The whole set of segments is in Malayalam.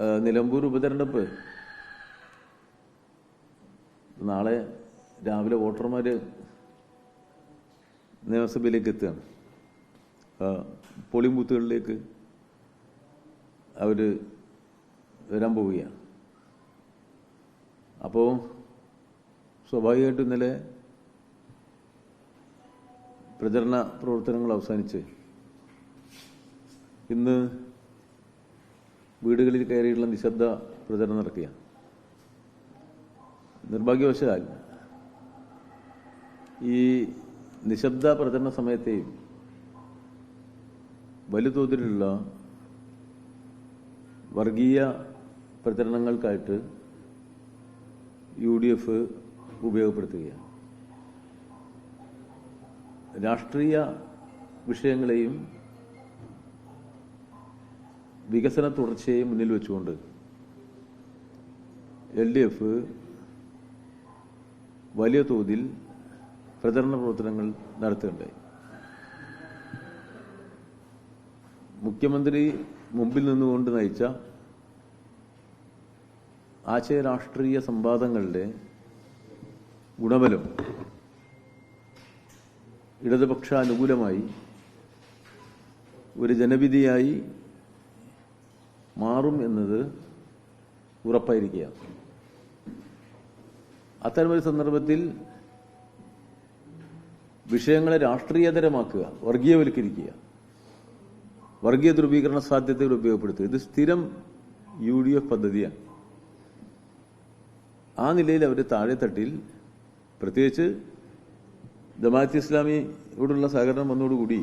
നിലമ്പൂർ ഉപതെരഞ്ഞെടുപ്പ്. നാളെ രാവിലെ വോട്ടർമാർ നിയമസഭയിലേക്ക് എത്തുകയാണ്. പോളിംഗ് ബൂത്തുകളിലേക്ക് അവർ വരാൻ പോവുകയാണ്. അപ്പോൾ സ്വാഭാവികമായിട്ടും ഇന്നലെ പ്രചരണ പ്രവർത്തനങ്ങൾ അവസാനിച്ച് ഇന്ന് വീടുകളിൽ കയറിയിട്ടുള്ള നിശബ്ദ പ്രചരണം നടക്കുകയാണ്. നിർഭാഗ്യവശാൽ ഈ നിശബ്ദ പ്രചരണ സമയത്തെയും വലുതോതിലുള്ള വർഗീയ പ്രചരണങ്ങൾക്കായിട്ട് യു ഡി എഫ് ഉപയോഗപ്പെടുത്തുകയാണ്. രാഷ്ട്രീയ വിഷയങ്ങളെയും വികസന തുടർച്ചയെ മുന്നിൽ വെച്ചുകൊണ്ട് എൽ ഡി എഫ് വലിയ തോതിൽ പ്രചരണ പ്രവർത്തനങ്ങൾ നടത്തുകയുണ്ടായി. മുഖ്യമന്ത്രി മുമ്പിൽ നിന്നുകൊണ്ട് നയിച്ച ആശയ രാഷ്ട്രീയ സംവാദങ്ങളുടെ ഗുണബലം ഇടതുപക്ഷ അനുകൂലമായി ഒരു ജനവിധിയായി മാറും എന്നത് ഉറപ്പായിരിക്കുകയാണ്. അത്തരമൊരു സന്ദർഭത്തിൽ വിഷയങ്ങളെ രാഷ്ട്രീയതരമാക്കുക വർഗീയവൽക്കരിക്കുക വർഗീയ ധ്രുവീകരണ സാധ്യതകൾ ഉപയോഗപ്പെടുത്തുക ഇത് സ്ഥിരം യു ഡി എഫ് പദ്ധതിയാണ്. ആ നിലയിൽ അവർ താഴെത്തട്ടിൽ പ്രത്യേകിച്ച് ജമാഅത്ത് ഇസ്ലാമിയോടുള്ള സഹകരണം വന്നോടുകൂടി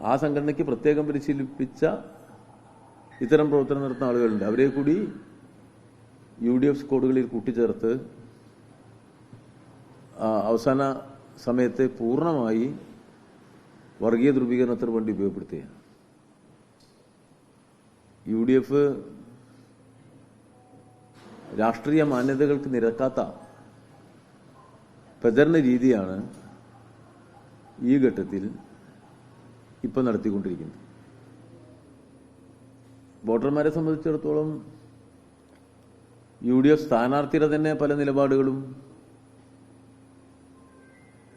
ആ സംഘടനയ്ക്ക് പ്രത്യേകം പരിശീലിപ്പിച്ച ഇത്തരം പ്രവർത്തനം നടത്തുന്ന ആളുകളുണ്ട്. അവരെ കൂടി യു ഡി എഫ് സ്കോഡുകളിൽ കൂട്ടിച്ചേർത്ത് അവസാന സമയത്തെ പൂർണമായി വർഗീയ ധ്രുവീകരണത്തിന് വേണ്ടി ഉപയോഗപ്പെടുത്തുകയാണ്. യു ഡി എഫ് രാഷ്ട്രീയ മാന്യതകൾക്ക് നിരക്കാത്ത പ്രചരണ രീതിയാണ് ഈ ഘട്ടത്തിൽ ഇപ്പം നടത്തിക്കൊണ്ടിരിക്കുന്നത്. വോട്ടർമാരെ സംബന്ധിച്ചിടത്തോളം യു ഡി എഫ് സ്ഥാനാർത്ഥിയുടെ തന്നെ പല നിലപാടുകളും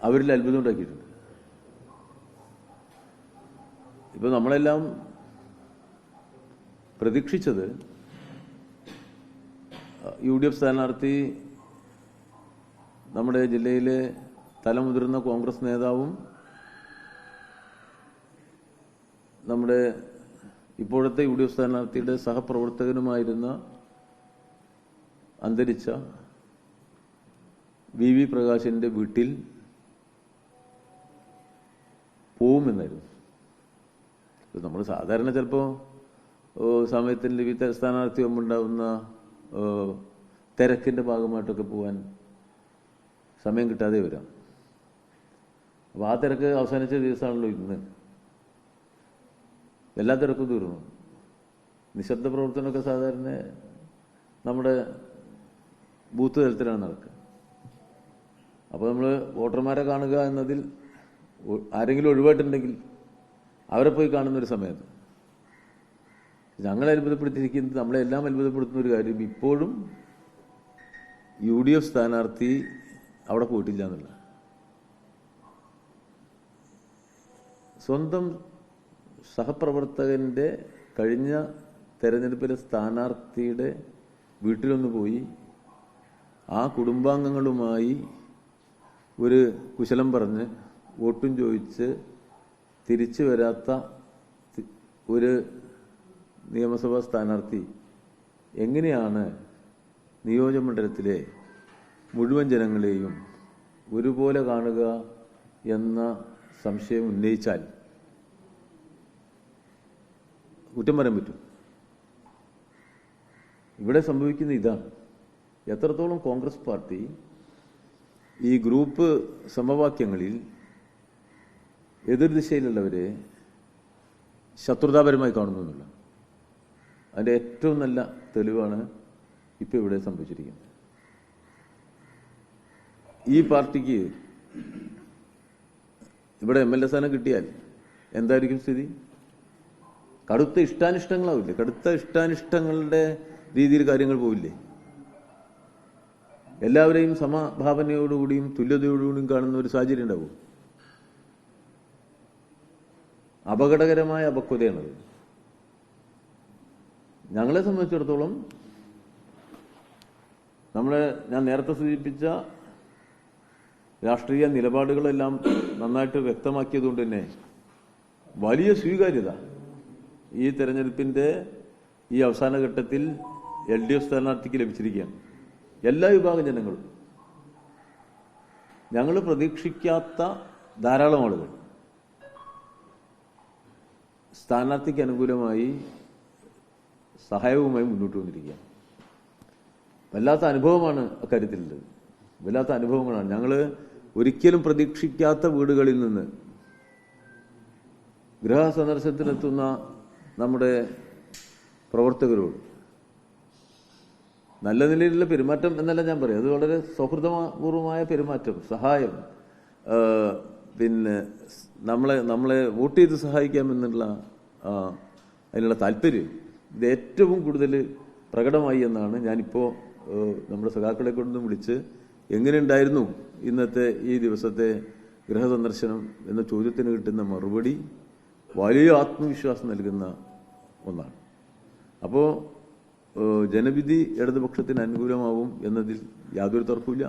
അവരിൽ അത്ഭുതം ഉണ്ടാക്കിയിട്ടുണ്ട്. ഇപ്പൊ നമ്മളെല്ലാം പ്രതീക്ഷിച്ചത് യു ഡി എഫ് സ്ഥാനാർത്ഥി നമ്മുടെ ജില്ലയിലെ തലമുതിർന്ന കോൺഗ്രസ് നേതാവും നമ്മുടെ ഇപ്പോഴത്തെ യു ഡി എഫ് സ്ഥാനാർത്ഥിയുടെ സഹപ്രവർത്തകനുമായിരുന്ന അന്തരിച്ച വി വി പ്രകാശിന്റെ വീട്ടിൽ പോവുമെന്നായിരുന്നു. നമ്മൾ സാധാരണ ചിലപ്പോൾ സമയത്തിൽ വിവിധ സ്ഥാനാർത്ഥി ഉണ്ടാവുന്ന തിരക്കിന്റെ ഭാഗമായിട്ടൊക്കെ പോകാൻ സമയം കിട്ടാതെ വരാം. അപ്പോൾ ആ തിരക്ക് അവസാനിച്ച ദിവസമാണല്ലോ ഇന്ന്. എല്ലാ തിരക്കും തീർന്നു. നിശബ്ദ പ്രവർത്തനമൊക്കെ സാധാരണ നമ്മുടെ ബൂത്ത് തലത്തിലാണ് നടക്കുക. അപ്പോൾ നമ്മൾ വോട്ടർമാരെ കാണുക എന്നതിൽ ആരെങ്കിലും ഒഴിവായിട്ടുണ്ടെങ്കിൽ അവരെ പോയി കാണുന്ന ഒരു സമയത്ത്. ഞങ്ങളെ അത്ഭുതപ്പെടുത്തിയിരിക്കുന്നത് നമ്മളെല്ലാം അത്ഭുതപ്പെടുത്തുന്ന ഒരു കാര്യം ഇപ്പോഴും യു ഡി എഫ് സ്ഥാനാർത്ഥി അവിടെ പോയിട്ടില്ല എന്നുള്ള സ്വന്തം സഹപ്രവർത്തകന്റെ കഴിഞ്ഞ തെരഞ്ഞെടുപ്പിലെ സ്ഥാനാർത്ഥിയുടെ വീട്ടിലൊന്ന് പോയി ആ കുടുംബാംഗങ്ങളുമായി ഒരു കുശലം പറഞ്ഞ് വോട്ടും ചോദിച്ച് തിരിച്ചു വരാത്ത ഒരു നിയമസഭാ സ്ഥാനാർത്ഥി എങ്ങനെയാണ് നിയോജകമണ്ഡലത്തിലെ മുഴുവൻ ജനങ്ങളെയും ഒരുപോലെ കാണുക എന്ന സംശയം ഉന്നയിച്ചാൽ കുറ്റം പറയാൻ പറ്റും. ഇവിടെ സംഭവിക്കുന്ന ഇതാണ്. എത്രത്തോളം കോൺഗ്രസ് പാർട്ടി ഈ ഗ്രൂപ്പ് സമവാക്യങ്ങളിൽ എതിർദിശയിലുള്ളവരെ ശത്രുതാപരമായി കാണുന്നു എന്നുള്ള അതിന്റെ ഏറ്റവും നല്ല തെളിവാണ് ഇപ്പോൾ ഇവിടെ സംഭവിച്ചിരിക്കുന്നത്. ഈ പാർട്ടിക്ക് ഇവിടെ എം എൽ എ സ്ഥാനം കിട്ടിയാൽ എന്തായിരിക്കും സ്ഥിതി? കടുത്ത ഇഷ്ടാനിഷ്ടങ്ങളാവില്ലേ? കടുത്ത ഇഷ്ടാനിഷ്ടങ്ങളുടെ രീതിയിൽ കാര്യങ്ങൾ പോവില്ലേ? എല്ലാവരെയും സമഭാവനയോടുകൂടിയും തുല്യതയോടുകൂടിയും കാണുന്ന ഒരു സാഹചര്യം ഉണ്ടാവും? അപകടകരമായ അപക്വതയാണത്. ഞങ്ങളെ സംബന്ധിച്ചിടത്തോളം നമ്മളെ ഞാൻ നേരത്തെ സൂചിപ്പിച്ച രാഷ്ട്രീയ നിലപാടുകളെല്ലാം നന്നായിട്ട് വ്യക്തമാക്കിയതുകൊണ്ട് തന്നെ വലിയ സ്വീകാര്യത ഈ തെരഞ്ഞെടുപ്പിന്റെ ഈ അവസാന ഘട്ടത്തിൽ എൽ ഡി എഫ് സ്ഥാനാർത്ഥിക്ക് ലഭിച്ചിരിക്കുകയാണ്. എല്ലാ വിഭാഗം ജനങ്ങളും. ഞങ്ങൾ പ്രതീക്ഷിക്കാത്ത ധാരാളം ആളുകൾ. സ്ഥാനാർത്ഥിക്ക് അനുകൂലമായി സഹായവുമായി മുന്നോട്ട് വന്നിരിക്കുകയാണ്. വല്ലാത്ത അനുഭവമാണ് അക്കാര്യത്തിലുള്ളത്. വല്ലാത്ത അനുഭവങ്ങളാണ്. ഞങ്ങൾ ഒരിക്കലും പ്രതീക്ഷിക്കാത്ത വീടുകളിൽ നിന്ന് ഗൃഹ സന്ദർശനത്തിനെത്തുന്ന നമ്മുടെ പ്രവർത്തകരോട്. നല്ല നിലയിലുള്ള പെരുമാറ്റം എന്നല്ല ഞാൻ പറയും അത് വളരെ സൗഹൃദപൂർവമായ പെരുമാറ്റം സഹായം. പിന്നെ നമ്മളെ നമ്മളെ വോട്ട് ചെയ്ത് സഹായിക്കാമെന്നുള്ള അതിനുള്ള താല്പര്യം ഇത് ഏറ്റവും കൂടുതൽ പ്രകടമായി എന്നാണ് ഞാനിപ്പോൾ നമ്മുടെ സഖാക്കളെ കൊണ്ടും വിളിച്ച് എങ്ങനെയുണ്ടായിരുന്നു ഇന്നത്തെ ഈ ദിവസത്തെ ഗൃഹസന്ദർശനം എന്ന ചോദ്യത്തിന് കിട്ടുന്ന മറുപടി വലിയ ആത്മവിശ്വാസം നൽകുന്ന ഒന്നാണ്. അപ്പോൾ ജനവിധി ഇടതുപക്ഷത്തിന് അനുകൂലമാവും എന്നതിൽ യാതൊരു തർക്കവുമില്ല.